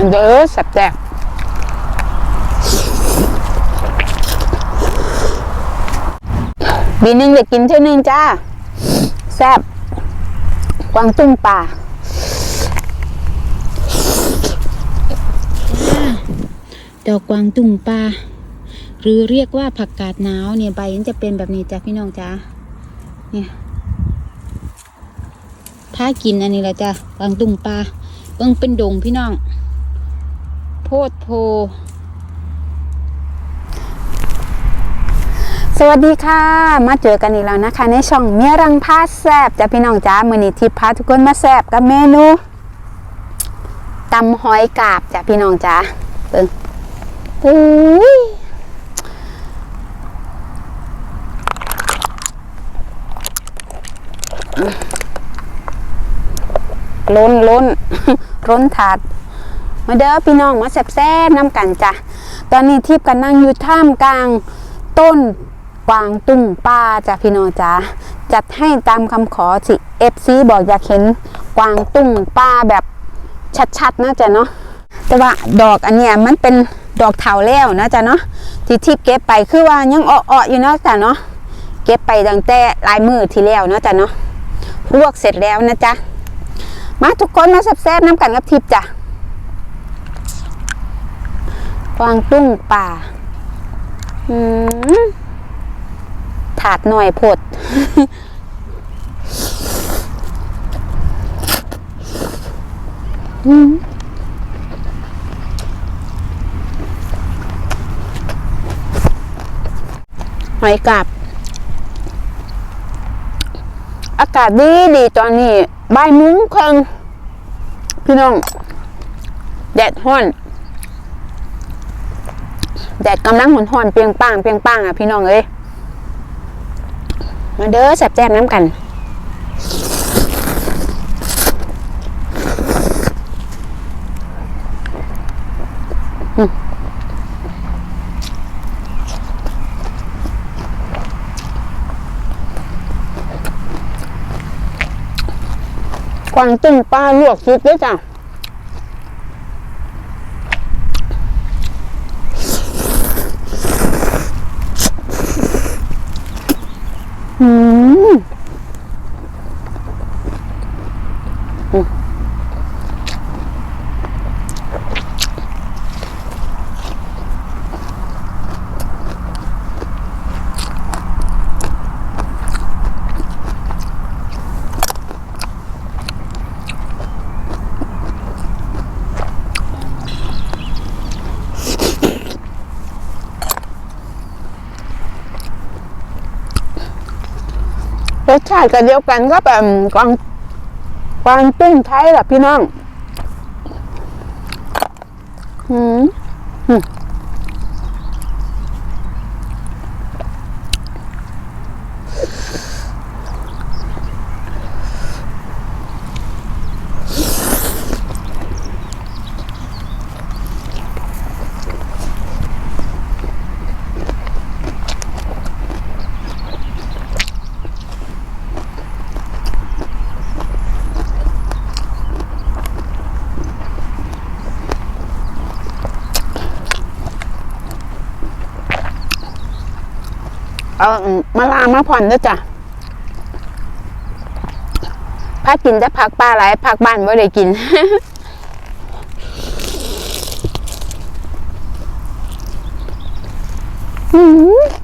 ันเด้อแซ่บแซ่บปีนึงได้กินเท่านึงจ้า แซ่บกวางตุ้งป่าดอกกวางตุ้งปลาหรือเรียกว่าผักกาดหนาวเนี่ยใบมันจะเป็นแบบนี้จ้ะพี่น้องจ้าเนี่ยถ้ากินอันนี้แหละจ้ะกวางตุ้งปลาเบิ่งเป็นดงพี่น้อง พดโพ สวัสดีค่ะ มาเจอกันอีกแล้วนะคะ ในช่องเมียรังพาแซบจ้ะพี่น้องจ้ามือนี้ทิพย์พาทุกคนมาแซบกับเมนูตำหอยกาบจ้ะพี่น้องจ้าเบิ่งอุ้ยล้นล้นล้นถาด มาเด้อพี่น้องมาแซ่บๆน้ำกันจ้ะตอนนี้ทิพย์กันนั่งอยู่ท่ามกลางต้นกวางตุ้งป้าจ้ะพี่น้องจ้าจัดให้ตามคำขอสิเอฟซีบอกอยากเห็นกวางตุ้งป้าแบบชัดๆนะจ๊ะเนาะแต่ว่าดอกอันเนี้ยมันเป็นดอกเถาแล้วนะจ๊ะเนาะที่ทิพย์เก็บไปคือว่ายังอ่อๆอยู่เนาะจ้ะเนาะเก็บไปตั้งแต่ลายมือที่แล้วเนาะจ้ะเนาะลวกเสร็จแล้วนะจ๊ะมาทุกคนมาแซ่บๆน้ำกันกับทิพย์จ้ะ กวางตุ้งป่า อืมถาดหน่อยผด อืมหอยกาบอากาศดีดีตอนนี้บ่ายมุ้งครึ่งพี่น้อง แดดห้อน แดดกำลังหอนหอนเปียงป้างเปียงป้างอะพี่น้องเอ้ยมาเด้อแสบแจมน้ำกันกวางตุ้งปลาลวกซุปด้วยจ้ะ Hmm. รสชาติกันเดียวกันก็แบบกวางกวางตุ้งไทยแหละพี่น้อง อืมอืม เอามาลามาผ่อนด้วยจ้ะพักกินจะพักปลาหลายพักบ้านไม่ได้กินอืม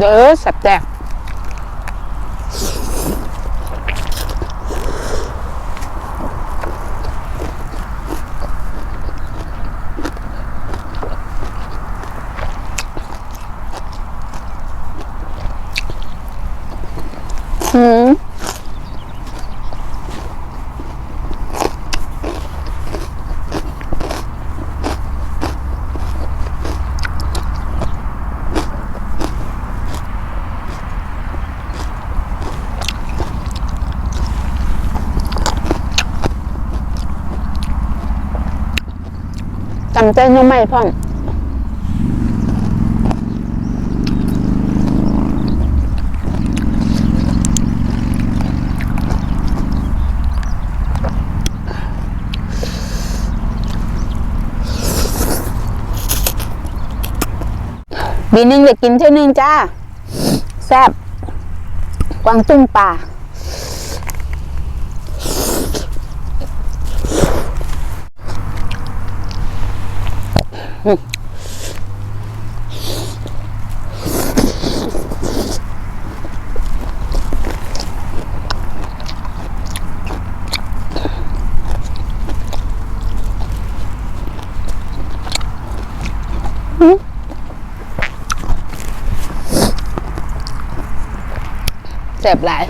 เด้ จำใจน้องไม่พร้อมบีหนึ่งเด็กกินเท่านึงจ้า แซ่บกวางตุ้งป่า แซ่บหลาย